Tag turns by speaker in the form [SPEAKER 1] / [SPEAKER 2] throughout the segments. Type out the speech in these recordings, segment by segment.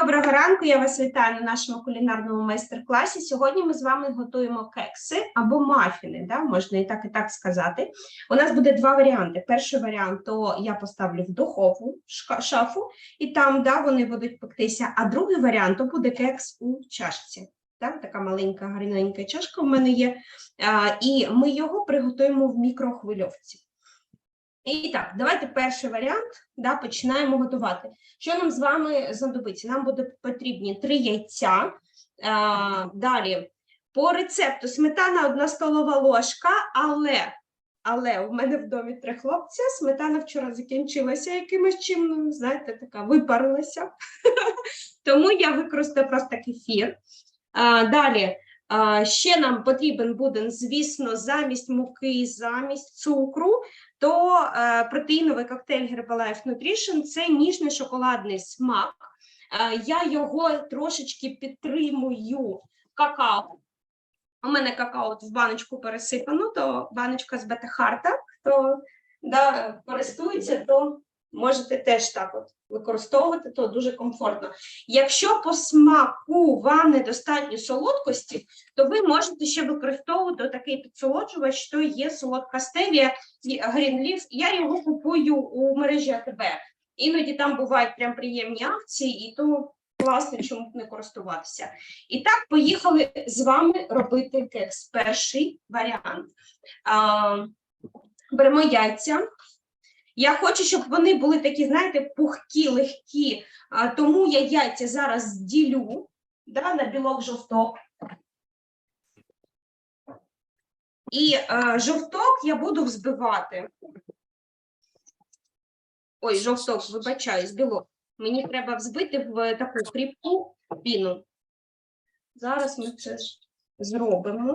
[SPEAKER 1] Доброго ранку, я вас вітаю на нашому кулінарному майстер-класі. Сьогодні ми з вами готуємо кекси або мафіни, да? можна і так, і так сказати. У нас буде два варіанти. Перший варіант то я поставлю в духову шафу, і там да, вони будуть пектися. А другий варіант то буде кекс у чашці. Так? Така маленька, гарненька чашка в мене є. А, і ми його приготуємо в мікрохвильовці. І так, давайте перший варіант да, починаємо готувати. Що нам з вами знадобиться? Нам буде потрібні три яйця. А, далі, по рецепту сметана одна столова ложка, але, але у мене в домі три хлопця. Сметана вчора закінчилася якимось чим, знаєте, така випарилася. Тому я використаю просто кефір. А, далі, а, ще нам потрібен буде, звісно, замість муки, замість цукру, то е, протеїновий коктейль Herbalife Nutrition – це ніжний шоколадний смак. Е, я його трошечки підтримую какао. У мене какао в баночку пересипано, то баночка з бета-харта. Хто да, користується, то можете теж так от використовувати, то дуже комфортно. Якщо по смаку вам недостатньо солодкості, то ви можете ще використовувати такий підсолоджувач, що є солодка стевія, Грінліф, я його купую у мережі АТБ. Іноді там бувають прям приємні акції, і то класно, чому б не користуватися. І так, поїхали з вами робити кекс. Перший варіант. А, беремо яйця. Я хочу, щоб вони були такі, знаєте, пухкі, легкі, а, тому я яйця зараз ділю да, на білок жовток. І е, жовток я буду взбивати. Ой, жовток, вибачаюсь, білок. Мені треба взбити в таку кріпку піну. Зараз ми це зробимо.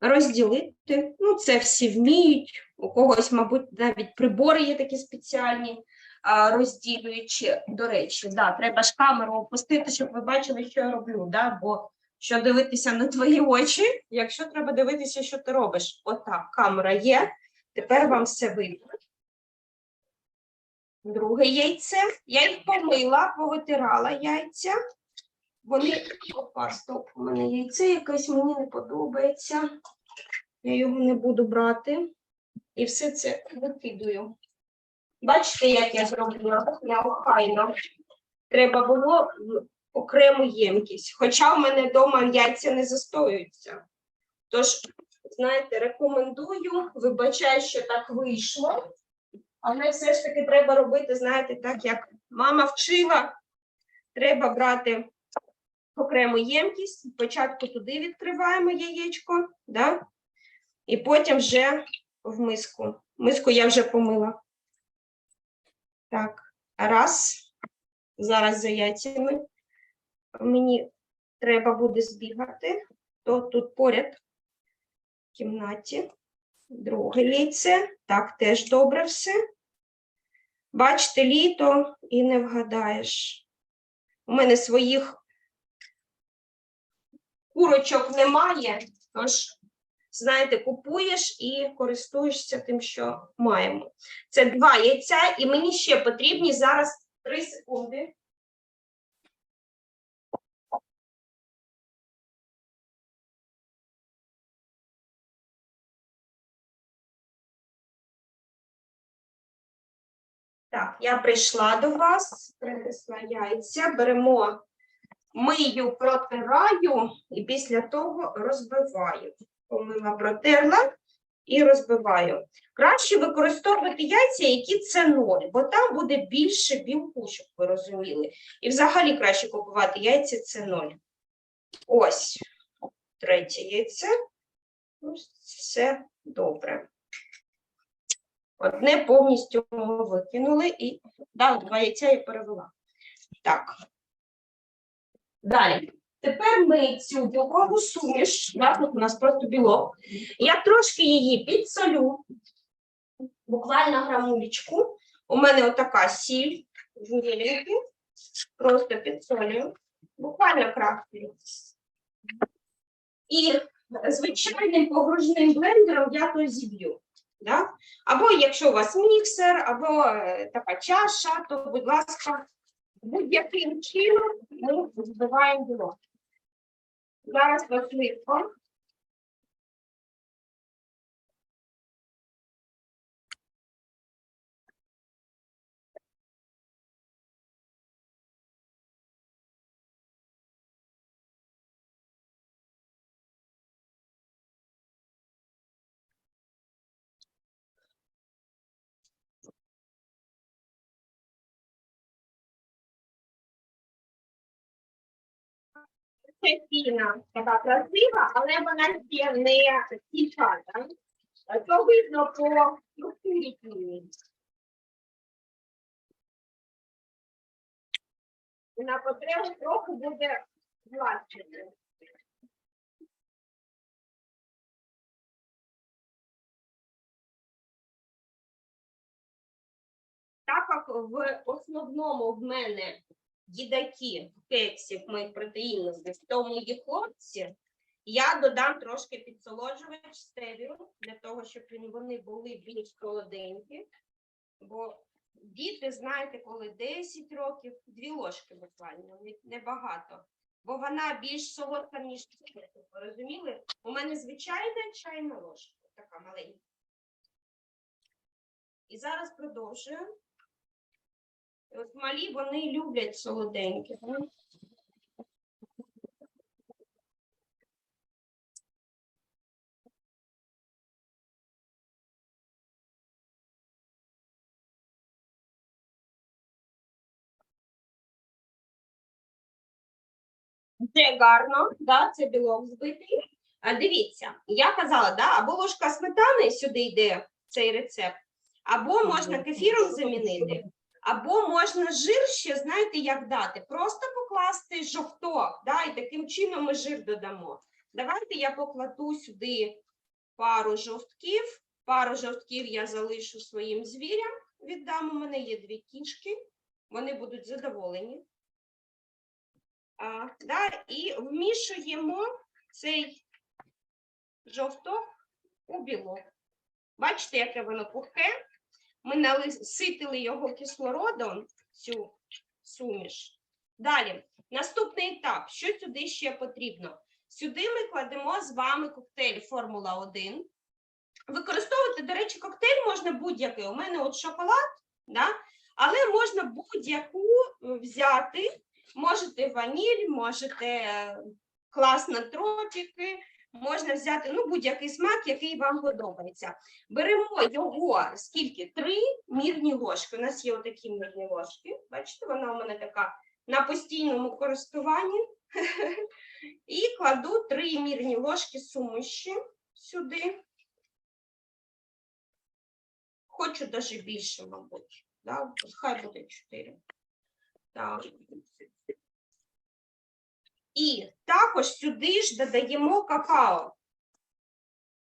[SPEAKER 1] Розділити. Ну, це всі вміють. У когось, мабуть, навіть прибори є такі спеціальні, розділюючи. До речі, да, треба ж камеру опустити, щоб ви бачили, що я роблю. Да? Бо що дивитися на твої очі, якщо треба дивитися, що ти робиш. Отак, камера є. Тепер вам все видно. Друге яйце. Я їх помила, повитирала яйця. Вони, опа, стоп, у мене яйце якесь мені не подобається. Я його не буду брати. І все це викидую. Бачите, як я зробила? Я охайно. Треба було в окрему ємкість. Хоча в мене вдома яйця не застоюються. Тож, знаєте, рекомендую, вибачаю, що так вийшло. Але все ж таки треба робити, знаєте, так як мама вчила, треба брати окрему ємкість. Спочатку туди відкриваємо яєчко, да? і потім вже в миску. Миску я вже помила. Так, раз. Зараз за яйцями мені треба буде збігати, то тут поряд в кімнаті. Друге яйце. Так, теж добре все. Бачите, літо і не вгадаєш. У мене своїх курочок немає, тож, знаєте, купуєш і користуєшся тим, що маємо. Це два яйця, і мені ще потрібні зараз 3 секунди. Так, я прийшла до вас, принесла яйця, беремо, мию, протираю і після того розбиваю. Помила, протерла і розбиваю. Краще використовувати яйця, які це ноль, бо там буде більше білку, щоб ви розуміли. І взагалі краще купувати яйця це ноль. Ось третє яйце. Ось все добре. Одне повністю ми викинули і да, два яйця я перевела. Так. Далі. Тепер ми цю білкову суміш, да, тут у нас просто білок. Я трошки її підсолю, буквально грамулечку. У мене отака сіль в мілінки. Просто підсолюю. Буквально краплю. І звичайним погружним блендером я то зіб'ю. Да? Або якщо у вас міксер, або е, така чаша, то, будь ласка, будь-яким чином ми збиваємо білок. Зараз важливо. Піна така красива, але вона ще не січата. Це видно по структурі піни. На потребу трохи буде злачити. Так як в основному в мене їдаки кексів моїх протеїнів, в тому є хлопці, я додам трошки підсолоджувач стевію, для того, щоб вони були більш солоденькі. Бо діти, знаєте, коли 10 років, дві ложки буквально, не- небагато. Бо вона більш солодка, ніж цукер. Ви Розуміли? У мене звичайна чайна ложка, така маленька. І зараз продовжуємо. Малі вони люблять солоденьке. Це гарно, да, це білок збитий. А дивіться, я казала, да, або ложка сметани сюди йде цей рецепт, або можна кефіром замінити, або можна жир ще, знаєте, як дати? Просто покласти жовток, да, і таким чином ми жир додамо. Давайте я покладу сюди пару жовтків. Пару жовтків я залишу своїм звірям, віддам. У мене є дві кішки, вони будуть задоволені. А, да, і вмішуємо цей жовток у білок. Бачите, яке воно пухке? Ми наситили його кислородом, цю суміш. Далі, наступний етап. Що сюди ще потрібно? Сюди ми кладемо з вами коктейль Формула 1. Використовувати, до речі, коктейль можна будь-який. У мене от шоколад, да? але можна будь-яку взяти. Можете ваніль, можете е, класно тропіки, можна взяти ну, будь-який смак, який вам подобається. Беремо його скільки? Три мірні ложки. У нас є отакі мірні ложки. Бачите, вона у мене така на постійному користуванні. І кладу три мірні ложки суміші сюди. Хочу навіть більше, мабуть. Да? Хай буде чотири. Так. І також сюди ж додаємо какао.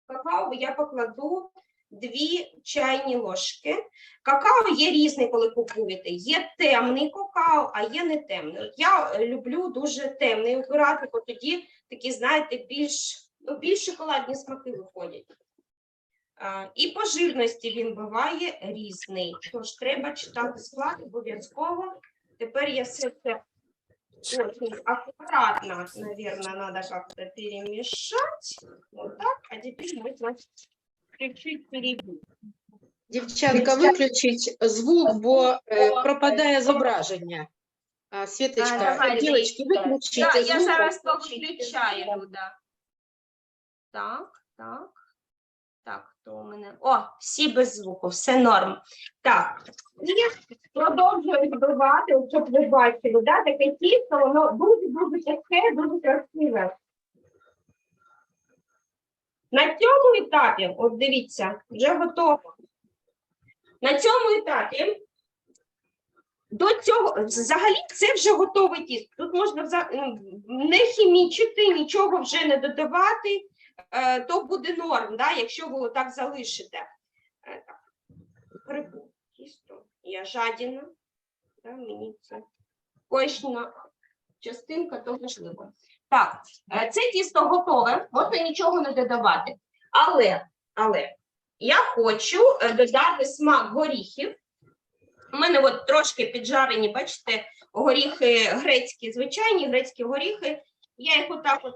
[SPEAKER 1] Какао я покладу дві чайні ложки. Какао є різний, коли купуєте. Є темний какао, а є не темний. Я е, люблю дуже темний обирати, бо тоді такі, знаєте, більш, ну, більш шоколадні смаки виходять. І по жирності він буває різний. Тож треба читати склад обов'язково. Тепер я все це аккуратно, наверное, надо как-то перемешать. Вот так. А теперь можно чуть-чуть перебить.
[SPEAKER 2] Дівчатка, виключіть звук, бо е, пропадає зображення. А, Світочка,
[SPEAKER 1] давай,
[SPEAKER 2] дівчатки, виключіть
[SPEAKER 1] Да,
[SPEAKER 2] звук.
[SPEAKER 1] я зараз повключаю, да. Так, так. Так, Хто у мене? О, всі без звуку, все норм. Так, і продовжую збивати, щоб ви бачили, да, таке тісто, воно дуже-дуже тяжке, дуже красиве. На цьому етапі, от дивіться, вже готово. На цьому етапі до цього взагалі це вже готове тісто. Тут можна не хімічити, нічого вже не додавати, то буде норм, да, якщо ви так залишите. Е, так, Грибу тісто. Я жадіна. Да, мені це кожна частинка то важливо. Так, е, це тісто готове, можна нічого не додавати. Але, але я хочу е, додати смак горіхів. У мене от трошки піджарені, бачите, горіхи грецькі, звичайні грецькі горіхи. Я їх отак от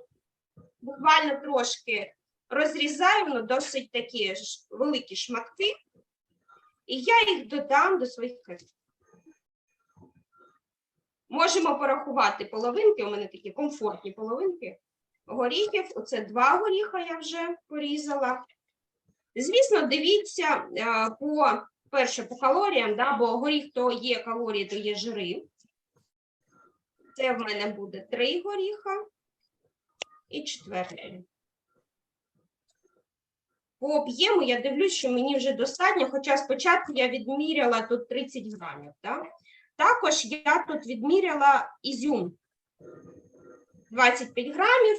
[SPEAKER 1] буквально трошки розрізаю, ну, досить такі великі шматки, і я їх додам до своїх кексів. Можемо порахувати половинки, у мене такі комфортні половинки горіхів. Оце два горіха я вже порізала. Звісно, дивіться е, по перше, по калоріям, да, бо горіх то є калорії, то є жири. Це в мене буде три горіха і четвертий. По об'єму я дивлюсь, що мені вже достатньо, хоча спочатку я відміряла тут 30 грамів. Да? Також я тут відміряла ізюм 25 грамів.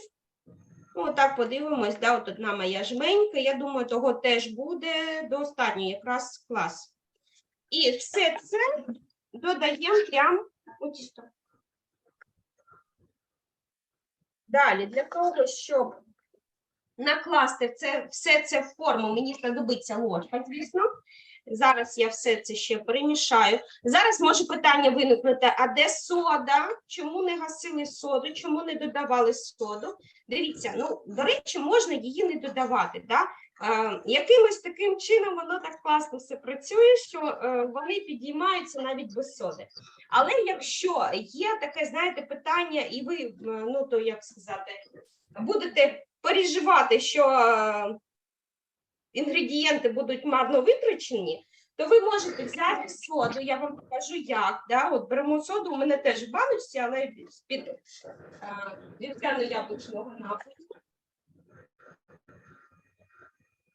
[SPEAKER 1] Ну, так подивимось, да, от одна моя жменька. Я думаю, того теж буде достатньо, якраз клас. І все це додаємо прямо у тісто. Далі, для того, щоб накласти це, все це в форму, мені знадобиться ложка, звісно. Зараз я все це ще перемішаю. Зараз може питання виникнути: а де сода? Чому не гасили соду? Чому не додавали соду? Дивіться, ну до речі, можна її не додавати. Да? Якимось таким чином воно так класно все працює, що е, вони підіймаються навіть без соди. Але якщо є таке, знаєте, питання, і ви, е, ну то як сказати, будете переживати, що е, інгредієнти будуть марно витрачені, то ви можете взяти соду, я вам покажу як. Да? От беремо соду, у мене теж в баночці, але з-під вівсяно-яблучного напою.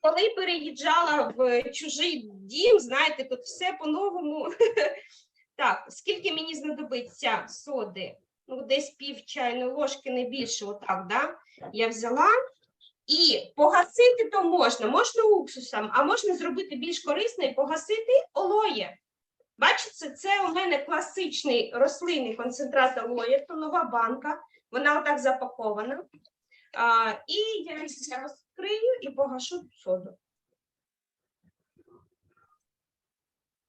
[SPEAKER 1] Коли переїжджала в чужий дім, знаєте, тут все по-новому. Так, скільки мені знадобиться соди? Ну, десь пів чайної ложки, не більше, отак, да? Я взяла. І погасити то можна, можна уксусом, а можна зробити більш корисно і погасити олоє. Бачите, це у мене класичний рослинний концентрат олоє, то нова банка, вона отак запакована. А, і я її розкрию і погашу соду.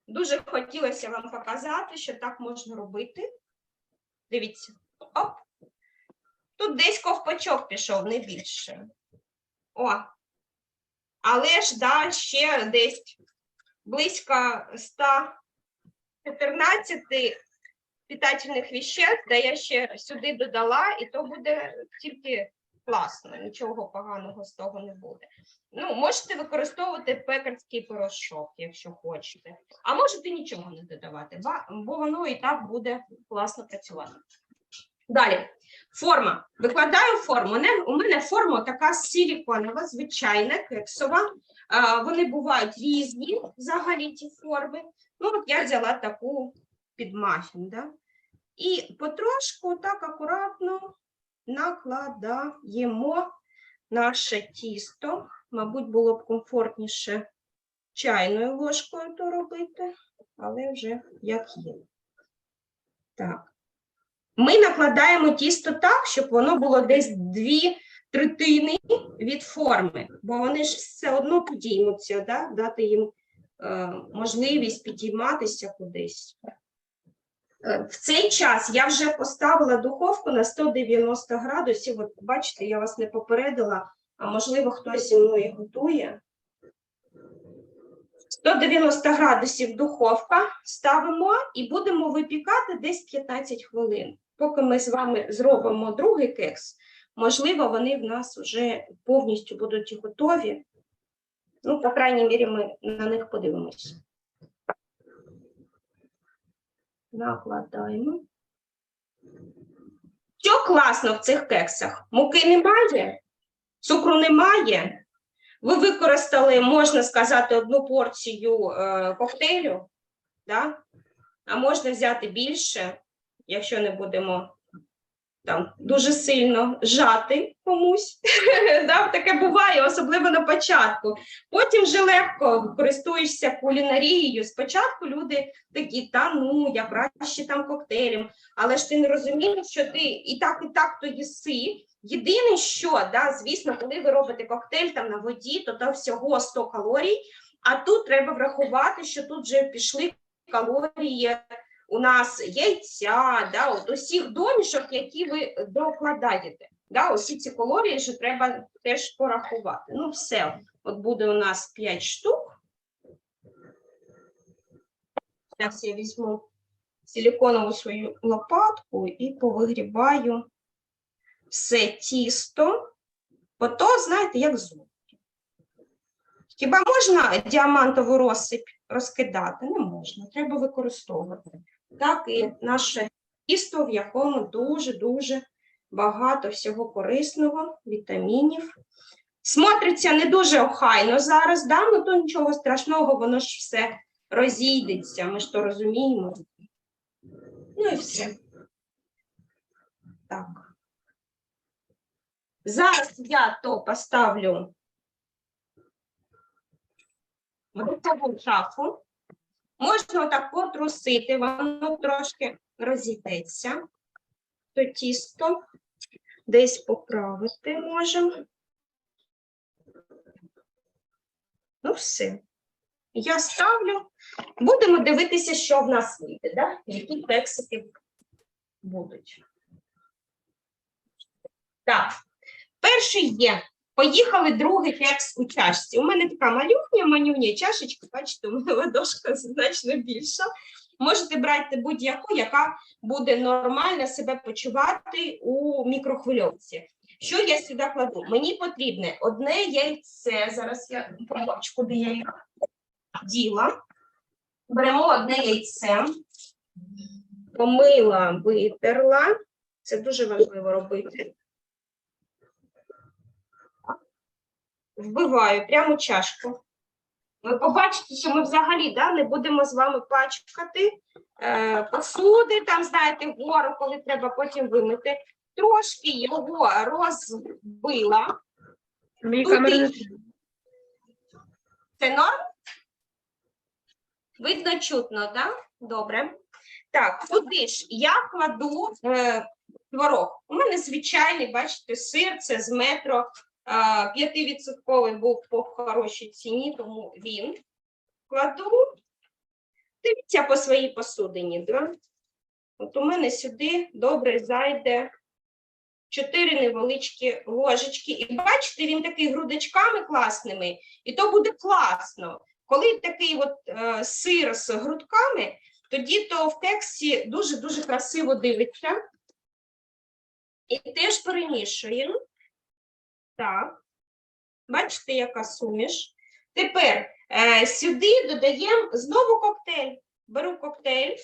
[SPEAKER 1] Дуже хотілося вам показати, що так можна робити. Дивіться, оп. Тут десь ковпачок пішов, не більше. О. Але ж, да, ще десь близько 114 питательних веществ, де я ще сюди додала, і то буде тільки класно, нічого поганого з того не буде. Ну, можете використовувати пекарський порошок, якщо хочете. А можете нічого не додавати, бо воно і так буде класно працювати. Далі, форма. Викладаю форму. У мене, форма така силіконова, звичайна, кексова. Вони бувають різні взагалі ті форми. Ну, от я взяла таку під мафін, да? І потрошку так акуратно накладаємо наше тісто. Мабуть, було б комфортніше чайною ложкою то робити, але вже як є. Так. Ми накладаємо тісто так, щоб воно було десь дві третини від форми, бо вони ж все одно підіймуться, да? дати їм е, можливість підійматися кудись. Е, В цей час я вже поставила духовку на 190 градусів. От бачите, я вас не попередила, а можливо, хтось зі мною готує. 190 градусів духовка ставимо і будемо випікати десь 15 хвилин. Поки ми з вами зробимо другий кекс, можливо, вони в нас вже повністю будуть готові. Ну, по крайній мірі, ми на них подивимося. Накладаємо. Що класно в цих кексах? Муки немає, цукру немає. Ви використали, можна сказати, одну порцію е, коктейлю, да? а можна взяти більше, якщо не будемо там дуже сильно жати комусь. Таке буває, особливо на початку. Потім вже легко користуєшся кулінарією. Спочатку люди такі, та ну, я краще там коктейлем, але ж ти не розумієш, що ти і так, і так то їси. Єдине, що, да, звісно, коли ви робите коктейль там на воді, то там всього 100 калорій, а тут треба врахувати, що тут вже пішли калорії у нас яйця, да, от усіх домішок, які ви докладаєте. Да, усі ці калорії ж треба теж порахувати. Ну, все, от буде у нас 5 штук. Зараз я візьму силіконову свою лопатку і повигрібаю все тісто. Бо то, знаєте, як зуб. Хіба можна діамантову розсип розкидати? Не можна, треба використовувати. Так і наше тісто, в якому дуже-дуже багато всього корисного, вітамінів. Смотриться не дуже охайно зараз, да? ну то нічого страшного, воно ж все розійдеться, ми ж то розуміємо. Ну і все. Так. Зараз я то поставлю в духову шафу. Можна так потрусити, воно трошки розійдеться. То тісто десь поправити можемо. Ну, все. Я ставлю. Будемо дивитися, що в нас вийде, да? які кексики будуть. Так, перший є. Поїхали другий кекс у чашці. У мене така малюхня, манюня чашечка, бачите, у мене ладошка значно більша. Можете брати будь-яку, яка буде нормально себе почувати у мікрохвильовці. Що я сюди кладу? Мені потрібне одне яйце. Зараз я побачу, куди я їх діла. Беремо одне яйце, помила, витерла. Це дуже важливо робити. Вбиваю прямо чашку. Ви побачите, що ми взагалі да, не будемо з вами пачкати е, посуди, там, знаєте, вгору, коли треба потім вимити. Трошки його розбила.
[SPEAKER 3] Камера
[SPEAKER 1] Це норм? Видно, чутно, так? Да? Добре. Так, туди ж я кладу е, творог. У мене звичайний, бачите, сир, це з метро. 5% був по хорошій ціні, тому він кладу. Дивіться по своїй посудині. Да? От у мене сюди добре зайде чотири невеличкі ложечки. І бачите, він такий грудочками класними, і то буде класно. Коли такий от е, сир з грудками, тоді то в кексі дуже-дуже красиво дивиться. І теж перемішуємо. Так. Бачите, яка суміш. Тепер е, сюди додаємо знову коктейль. Беру коктейль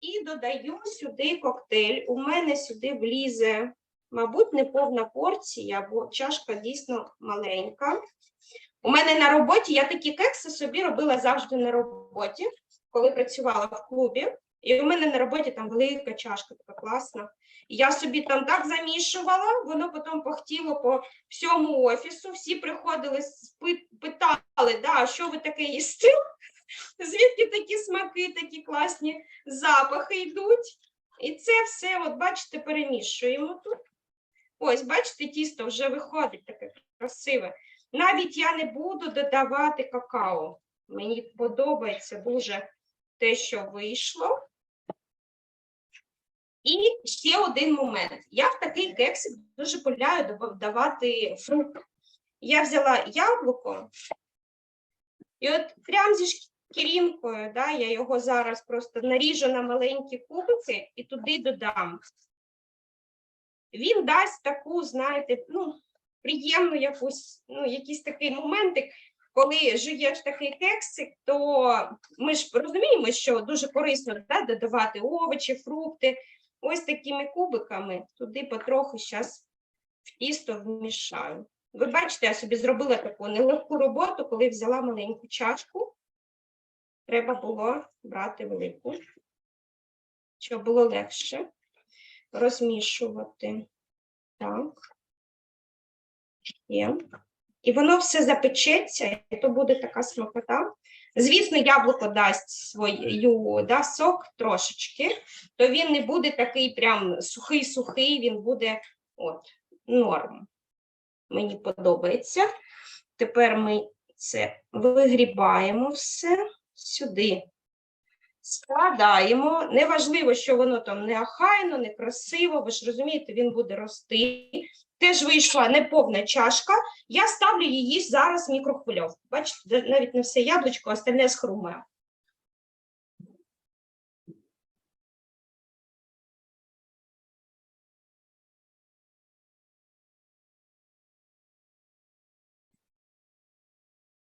[SPEAKER 1] і додаю сюди коктейль. У мене сюди влізе, мабуть, не повна порція, бо чашка дійсно маленька. У мене на роботі я такі кекси собі робила завжди на роботі, коли працювала в клубі. І у мене на роботі там велика чашка, така класна. І я собі там так замішувала, воно потім похтіло по всьому офісу. Всі приходили, питали, да, що ви таке їсти? Звідки такі смаки, такі класні запахи йдуть? І це все, от бачите, перемішуємо тут. Ось, бачите, тісто вже виходить таке красиве. Навіть я не буду додавати какао. Мені подобається дуже те, що вийшло. І ще один момент. Я в такий кексик дуже полюбляю додавати фрукт. Я взяла яблуко, і от прямо зі шкірінкою, да, я його зараз просто наріжу на маленькі кубики і туди додам. Він дасть таку, знаєте, ну, приємну якусь, ну, якийсь такий моментик, коли жуєш такий кексик, то ми ж розуміємо, що дуже корисно да, додавати овочі, фрукти. Ось такими кубиками туди потроху зараз в тісто вмішаю. Ви бачите, я собі зробила таку нелегку роботу, коли взяла маленьку чашку. Треба було брати велику, щоб було легше розмішувати. Так. І воно все запечеться, і то буде така смакота. Звісно, яблуко дасть свою да, сок трошечки, то він не буде такий прям сухий-сухий, він буде от, норм. Мені подобається. Тепер ми це вигрібаємо все сюди. Складаємо. Неважливо, що воно там не ахайно, не красиво, ви ж розумієте, він буде рости. Теж вийшла неповна чашка. Я ставлю її зараз в мікрохвильовку. Бачите, навіть не все яблучко, остальне схрумає.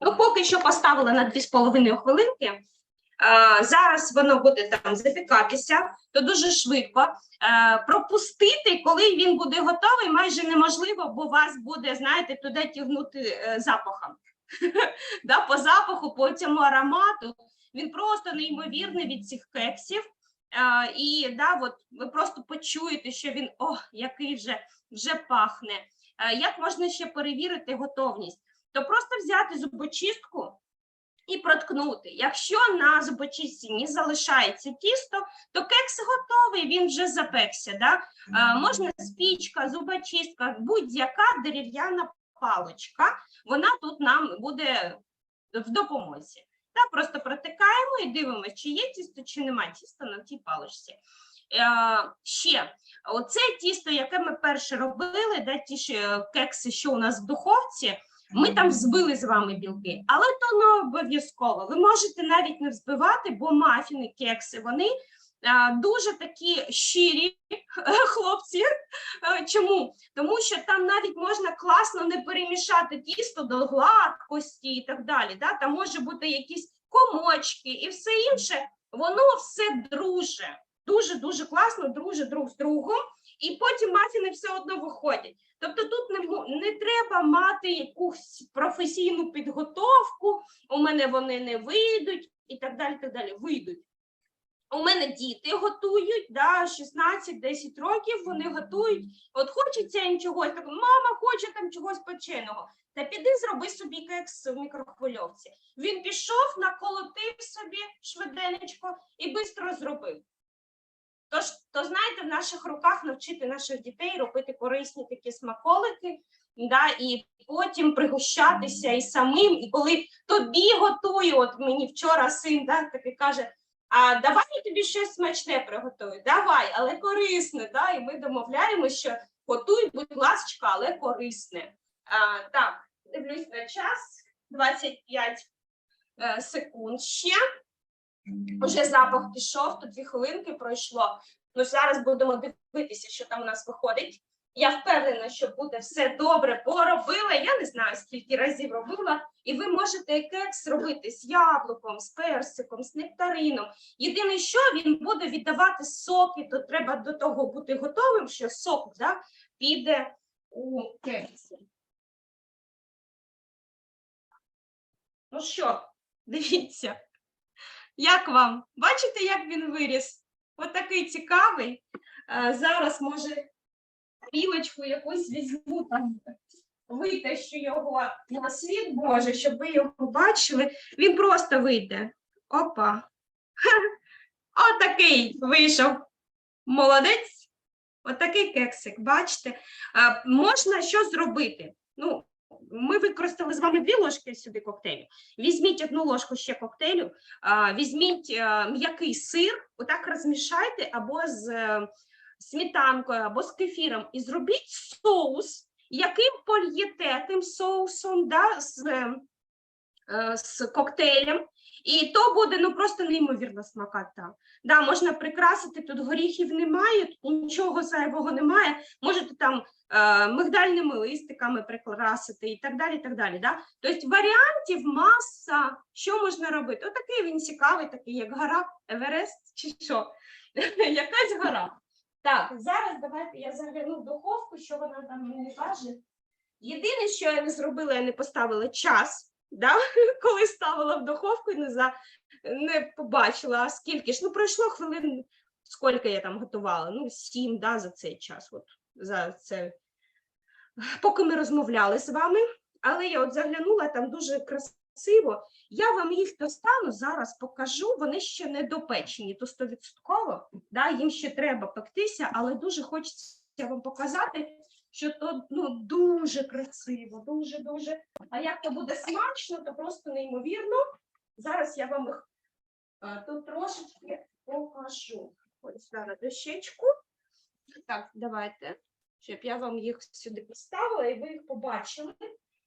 [SPEAKER 1] Ну, поки що поставила на 2,5 хвилинки. А, зараз воно буде там запікатися, то дуже швидко. Е, пропустити, коли він буде готовий, майже неможливо, бо вас буде, знаєте, туди тягнути е, запахом. да, по запаху, по цьому аромату. Він просто неймовірний від цих кексів. Е, і да, от, ви просто почуєте, що він о, який вже, вже пахне. Е, як можна ще перевірити готовність? То просто взяти зубочистку і проткнути. Якщо на зубочистці не залишається тісто, то кекс готовий, він вже запекся. Да? Е, можна спічка, зубочистка, будь-яка дерев'яна паличка, вона тут нам буде в допомозі. Так, просто протикаємо і дивимося, чи є тісто, чи немає тіста на цій паличці. Е, ще оце тісто, яке ми перше робили, да, ті ж е, кекси, що у нас в духовці, ми там взбили з вами білки, але то не обов'язково. Ви можете навіть не взбивати, бо мафіни, кекси, вони а, дуже такі щирі хлопці. Е, Чому? Тому що там навіть можна класно не перемішати тісто до гладкості і так далі. Да? Там може бути якісь комочки і все інше, воно все друже. Дуже-дуже класно, друже друг з другом, і потім мафіни все одно виходять. Тобто тут не, не треба мати якусь професійну підготовку, у мене вони не вийдуть і так далі. так далі. Вийдуть. У мене діти готують, да, 16-10 років вони готують. От хочеться їм чогось, так, мама хоче там чогось печеного. Та піди зроби собі кекс в мікрохвильовці. Він пішов, наколотив собі швиденечко і швидко зробив. Тож, то знаєте, в наших руках навчити наших дітей робити корисні такі смаколики, да, і потім пригощатися і самим. І коли тобі готую, от мені вчора син да, такий каже: а давай я тобі щось смачне приготую. Давай, але корисне. Да? І ми домовляємося, що готуй, будь ласка, але корисне. А, так, дивлюсь на час 25 е, секунд ще. Уже запах пішов, то дві хвилинки пройшло. Ну зараз будемо дивитися, що там у нас виходить. Я впевнена, що буде все добре, поробила. Я не знаю, скільки разів робила, і ви можете кекс робити з яблуком, з персиком, з нектарином. Єдине, що він буде віддавати соки, то треба до того бути готовим, що сок да, піде у кексі. Ну що, дивіться. Як вам? Бачите, як він виріс? Отакий цікавий. Е, Зараз, може, пілочку якусь візьму там, витащу його на світ Боже, щоб ви його бачили. Він просто вийде. Опа. Отакий вийшов. Молодець. Отакий кексик, бачите? Е, Можна що зробити? Ну, ми використали з вами дві ложки сюди коктейлю. Візьміть одну ложку ще коктейлю, візьміть е, м'який сир, отак розмішайте або з е, сметанкою, або з кефіром, і зробіть соус, яким польєте тим соусом да, з, е, з коктейлем. І то буде ну просто неймовірна смакота. Да, можна прикрасити, тут горіхів немає, тут нічого зайвого немає. Можете там мигдальними листиками прикрасити і так далі. так далі. Да? Тобто варіантів маса, що можна робити? Отакий він цікавий, такий як гора Еверест чи що? Якась гора. Так, зараз давайте я загляну в духовку, що вона там мені каже. Єдине, що я не зробила, я не поставила час, да? коли ставила в духовку і не, за... не побачила, а скільки ж. Ну, пройшло хвилин, скільки я там готувала? Ну, сім да, за цей час. От, за це. Поки ми розмовляли з вами, але я от заглянула там дуже красиво. Я вам їх достану, зараз покажу. Вони ще не допечені, то стовідсотково. Да, їм ще треба пектися, але дуже хочеться вам показати, що то ну, дуже красиво, дуже дуже. А як то буде смачно, то просто неймовірно. Зараз я вам їх Е, Тут трошечки покажу. Ось зараз дощечку. Так, давайте, щоб я вам їх сюди поставила і ви їх побачили.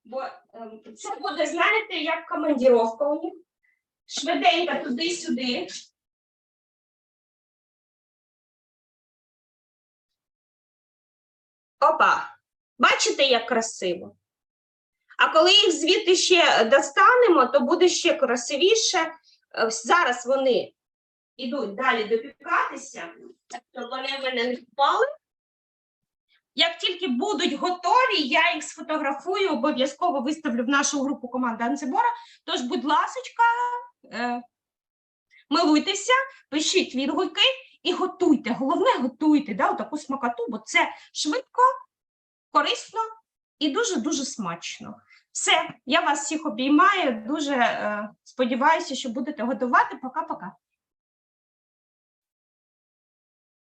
[SPEAKER 1] Бо ем, це буде, знаєте, як командіровка у них. Швиденько туди-сюди. Опа! Бачите, як красиво? А коли їх звідти ще достанемо, то буде ще красивіше. Е, Зараз вони йдуть далі допікатися, щоб вони в мене не впали. Як тільки будуть готові, я їх сфотографую, обов'язково виставлю в нашу групу команди Анцебора. Тож, будь ласочка, е, милуйтеся, пишіть відгуки і готуйте. Головне, готуйте да, таку смакоту, бо це швидко, корисно і дуже-дуже смачно. Все, я вас всіх обіймаю. Дуже е, сподіваюся, що будете готувати. Пока-пока.